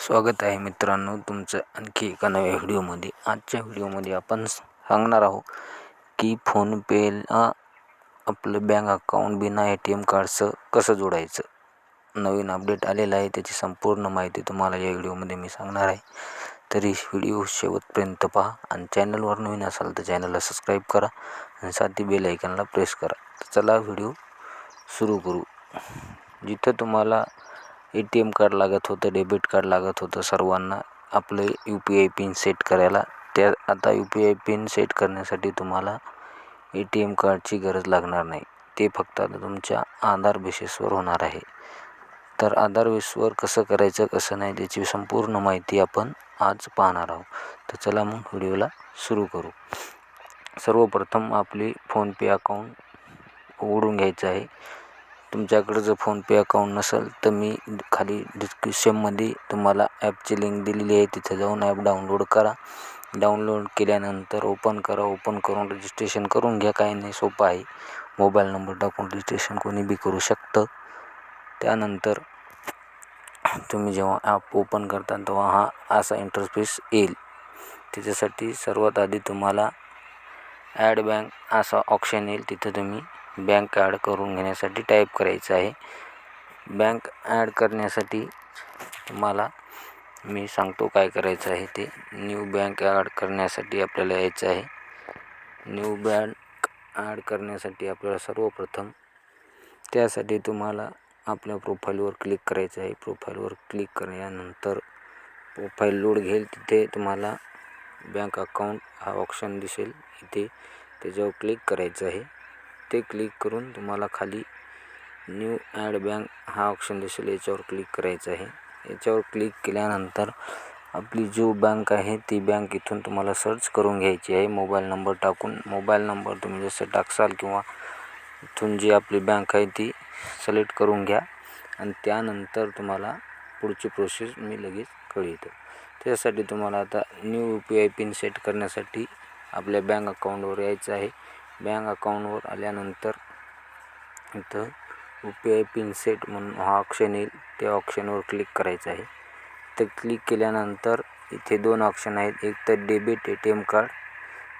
स्वागत आहे मित्रांनो तुमचं आणखी एका नव्या व्हिडिओमध्ये. आजच्या व्हिडिओमध्ये आपण सांगणार आहोत की फोनपेला आपलं बँक अकाउंट बिना ए टी एम कार्डचं कसं जोडायचं? नवीन अपडेट आलेलं आहे त्याची संपूर्ण माहिती तुम्हाला या व्हिडिओमध्ये मी सांगणार आहे. तरी व्हिडिओ शेवटपर्यंत पहा आणि चॅनलवर नवीन असाल तर चॅनलला सबस्क्राईब करा आणि साथी बेल आयकनला प्रेस करा. तर चला व्हिडिओ सुरू करू. जिथं तुम्हाला ए टी एम कार्ड लागत होतं डेबिट कार्ड लागत होतं सर्वांना. आपले U P I pin set करायला. त्या आता U P I pin set करण्यासाठी तुम्हाला ए टी एम कार्डची गरज लागणार नाही. ते फक्त आता तुमच्या आधार बेसिसवर होणार आहे. तर आधार बेसवर कसं करायचं कसं नाही त्याची संपूर्ण माहिती आपण आज पाहणार आहोत. तर चला मग व्हिडिओला सुरू करू. सर्वप्रथम आपली फोनपे अकाउंट उघडून घ्यायचं आहे. तुमच्याकडं जर फोनपे अकाउंट नसेल तर मी खाली डिस्क्रिप्शनमध्ये तुम्हाला ॲपची लिंक दिलेली आहे. तिथे जाऊन ॲप डाउनलोड करा. डाउनलोड केल्यानंतर ओपन करा. ओपन करून रजिस्ट्रेशन करून घ्या. काही नाही सोपं आहे. मोबाईल नंबर टाकून रजिस्ट्रेशन कोणी बी करू शकतं. त्यानंतर तुम्ही जेव्हा ॲप ओपन करता तेव्हा हा असा इंटरफेस येईल. त्याच्यासाठी सर्वात आधी तुम्हाला ॲड बँक असा ऑप्शन येईल. तिथं तुम्ही बँक ॲड करून घेण्यासाठी टाईप करायचं आहे. बँक ॲड करण्यासाठी तुम्हाला मी सांगतो काय करायचं आहे ते. न्यू बँक ॲड करण्यासाठी आपल्याला यायचं आहे. न्यू बँक ॲड करण्यासाठी आपल्याला सर्वप्रथम त्यासाठी तुम्हाला आपल्या प्रोफाईलवर क्लिक करायचं आहे. प्रोफाईलवर क्लिक केल्यानंतर प्रोफाईल लोड घेईल तिथे तुम्हाला बँक अकाउंट हा ऑप्शन दिसेल. इथे त्याच्यावर क्लिक करायचं आहे. ते क्लिक करून तुम्हाला खाली न्यू ॲड बँक हा ऑप्शन दिसेल. याच्यावर क्लिक करायचं आहे. याच्यावर क्लिक केल्यानंतर आपली जो बँक आहे ती बँक इथून तुम्हाला सर्च करून घ्यायची आहे. मोबाईल नंबर टाकून. मोबाईल नंबर तुम्ही जसं टाकसाल किंवा इथून जी आपली बँक आहे ती सिलेक्ट करून घ्या. आणि त्यानंतर तुम्हाला पुढची प्रोसेस मी लगेच कळवितो. त्यासाठी तुम्हाला आता new U P I pin set करण्यासाठी आपल्या बँक अकाउंटवर यायचं आहे. बँक अकाउंटवर आल्यानंतर इथं U P I pin set म्हणून हा ऑप्शन येईल. त्या ऑप्शनवर क्लिक करायचं आहे. तर क्लिक केल्यानंतर इथे दोन ऑप्शन आहेत. एक तर debit A T M card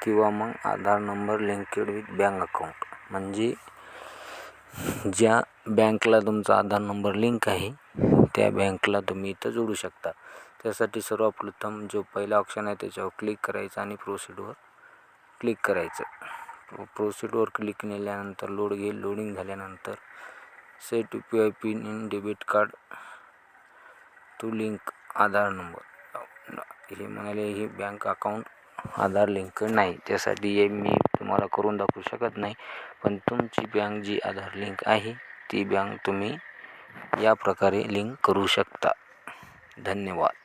किंवा मग Aadhaar number linked with bank account. म्हणजे ज्या बँकला तुमचा आधार नंबर लिंक आहे त्या बँकला तुम्ही इथं जोडू शकता. त्यासाठी सर्वप्रथम जो पहिला ऑप्शन आहे त्याच्यावर क्लिक करायचं आणि प्रोसिडवर क्लिक करायचं. प्रोसिडवर क्लिक केल्यानंतर लोड घेईल लोडिंग झाल्यानंतर. Set U P I pin in debit card to link Aadhaar number हे म्हणाले हे बँक अकाउंट आधार लिंक नाही. त्यासाठी हे मी तुम्हाला करून दाखवू शकत नाही. पण तुमची बँक जी आधार लिंक आहे ती बँक तुम्ही या प्रकारे लिंक करू शकता. धन्यवाद.